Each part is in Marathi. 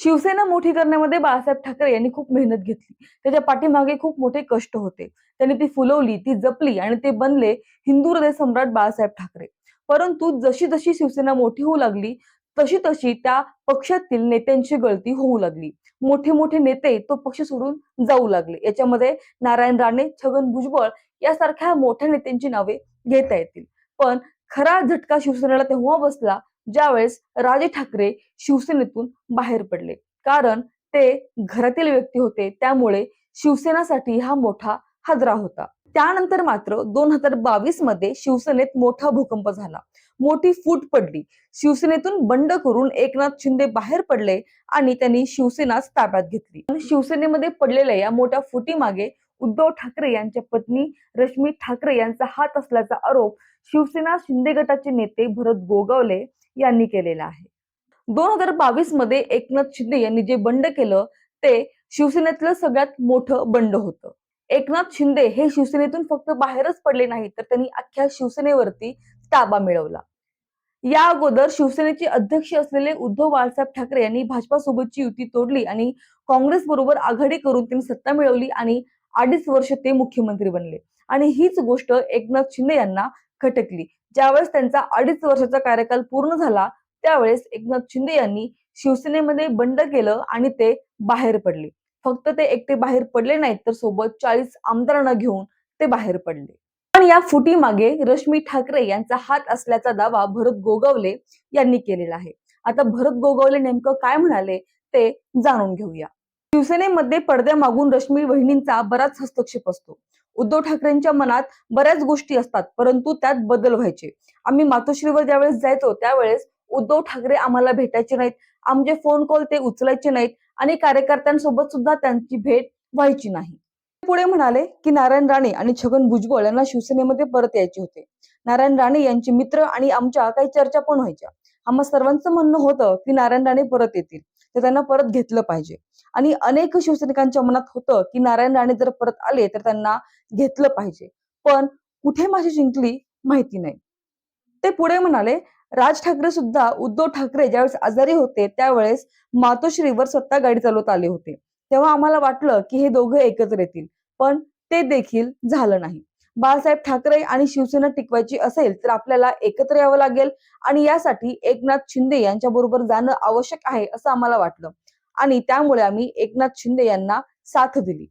शिवसेना मोठी करण्यामध्ये बाळासाहेब ठाकरे यांनी खूप मेहनत घेतली. त्याच्या पाठीमागे खूप मोठे कष्ट होते. त्यांनी ती फुलवली ती जपली आणि ते बनले हिंदू हृदय सम्राट बाळासाहेब ठाकरे. परंतु जशी जशी शिवसेना मोठी होऊ लागली तशी तशी त्या पक्षातील नेत्यांची गळती होऊ लागली. मोठे मोठे नेते तो पक्ष सोडून जाऊ लागले. याच्यामध्ये नारायण राणे छगन भुजबळ यासारख्या मोठ्या नेत्यांची नावे घेता येतील. पण खरा झटका शिवसेनेला तेव्हा बसला ज्यावेळेस राजे ठाकरे शिवसेनेतून बाहेर पडले. कारण ते घरातील व्यक्ती होते त्यामुळे शिवसेनासाठी हा मोठा हादरा होता. त्यानंतर मात्र दोन हजार बावीसमध्ये शिवसेनेत मोठा भूकंप झाला. मोठी फूट पडली. शिवसेनेतून बंड करून एकनाथ शिंदे बाहेर पडले आणि त्यांनी शिवसेनाच ताब्यात घेतली. शिवसेनेमध्ये पडलेल्या या मोठ्या फुटीमागे उद्धव ठाकरे यांच्या पत्नी रश्मी ठाकरे यांचा हात असल्याचा आरोप शिवसेना शिंदे गटाचे नेते भरत गोगावले यांनी केलेला आहे. दोन हजार बावीसमध्ये एकनाथ शिंदे यांनी जे बंड केलं ते शिवसेनेतलं सगळ्यात मोठं बंड होतं. एकनाथ शिंदे हे शिवसेनेतून फक्त बाहेरच पडले नाही तर त्यांनी अख्ख्या शिवसेनेवरती ताबा मिळवला. या अगोदर शिवसेनेचे अध्यक्ष असलेले उद्धव बाळासाहेब ठाकरे यांनी भाजपासोबतची युती तोडली आणि काँग्रेस बरोबर आघाडी करून त्यांनी सत्ता मिळवली आणि अडीच वर्ष ते मुख्यमंत्री बनले. आणि हीच गोष्ट एकनाथ शिंदे यांना खटकली. ज्यावेळेस त्यांचा अडीच वर्षाचा कार्यकाल पूर्ण झाला त्यावेळेस एकनाथ शिंदे यांनी शिवसेनेमध्ये बंड केलं आणि ते बाहेर पडले. फक्त ते एकटे बाहेर पडले नाहीत तर सोबत चाळीस आमदारांना घेऊन ते बाहेर पडले. पण या फुटी मागे रश्मी ठाकरे यांचा हात असल्याचा दावा भरत गोगावले यांनी केलेला आहे. आता भरत गोगावले नेमकं काय म्हणाले ते जाणून घेऊया. शिवसेनेमध्ये पडद्यामागून रश्मी वहिनींचा बराच हस्तक्षेप असतो. उद्धव ठाकरेंच्या मनात बऱ्याच गोष्टी असतात परंतु त्यात बदल व्हायचे. आम्ही मातोश्रीवर ज्यावेळेस जायचो त्यावेळेस उद्धव ठाकरे आम्हाला भेटायचे नाहीत. आमचे फोन कॉल ते उचलायचे नाहीत आणि कार्यकर्त्यांसोबत सुद्धा त्यांची भेट व्हायची नाही. पुढे म्हणाले की नारायण राणे आणि छगन भुजबळ यांना शिवसेनेमध्ये परत यायचे होते. नारायण राणे यांचे मित्र आणि आमच्या काही चर्चा पण व्हायच्या. आम्हा सर्वांचं म्हणणं होतं की नारायण राणे परत येतील. तर त्यांना परत घेतलं पाहिजे. आणि अनेक शिवसैनिकांच्या मनात होतं की नारायण राणे जर परत आले तर त्यांना घेतलं पाहिजे. पण कुठे माझी जिंकली माहिती नाही. ते पुढे म्हणाले राज ठाकरे सुद्धा उद्धव ठाकरे ज्यावेळेस आजारी होते त्यावेळेस मातोश्रीवर स्वतः गाडी चालवत आले होते. तेव्हा आम्हाला वाटलं की हे दोघं एकत्र येतील पण ते देखील झालं नाही. बाळासाहेब ठाकरे आणि शिवसेना टिकवायची असेल तर आपल्याला एकत्र यावं लागेल. आणि यासाठी एकनाथ शिंदे यांच्या बरोबर जाणं आवश्यक आहे असं आम्हाला वाटलं. आणि त्यामुळे आम्ही एकनाथ शिंदे यांना साथ दिली.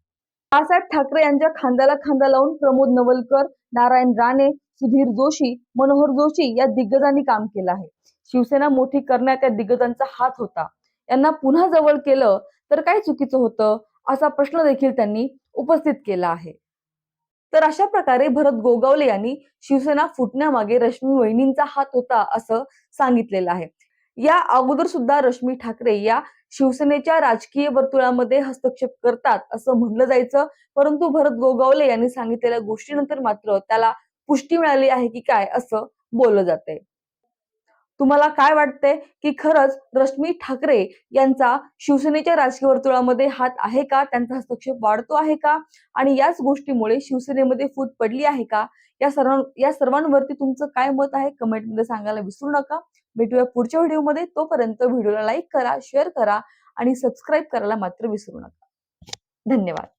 बाळासाहेब ठाकरे यांच्या खांद्याला खांदा लावून प्रमोद नवलकर नारायण राणे सुधीर जोशी मनोहर जोशी या दिग्गजांनी काम केलं आहे. शिवसेना मोठी करण्यात या दिग्गजांचा हात होता. यांना पुन्हा जवळ केलं तर काय चुकीचं होतं? असा प्रश्न देखील त्यांनी उपस्थित केला आहे. तर अशा प्रकारे भरत गोगावले यांनी शिवसेना फुटण्यामागे रश्मी वहिनींचा हात होता असं सांगितलेलं आहे. या अगोदर सुद्धा रश्मी ठाकरे या शिवसेनेच्या राजकीय वर्तुळामध्ये हस्तक्षेप करतात असं म्हणलं जायचं परंतु भरत गोगावले यांनी सांगितलेल्या गोष्टीनंतर मात्र त्याला पुष्टी मिळाली आहे की काय असं बोललं जातंय. तुम्हाला काय वाटतंय? की खरंच रश्मी ठाकरे यांचा शिवसेनेच्या राजकीय वर्तुळामध्ये हात आहे का? त्यांचा हस्तक्षेप वाढतो आहे का? आणि याच गोष्टीमुळे शिवसेनेमध्ये फूट पडली आहे का? या सर्व या सर्वांवरती तुमचं काय मत आहे? कमेंटमध्ये सांगायला विसरू नका. भेटूया पुढच्या व्हिडिओमध्ये. तोपर्यंत व्हिडिओला लाईक करा शेअर करा आणि सबस्क्राईब करायला मात्र विसरू नका. धन्यवाद.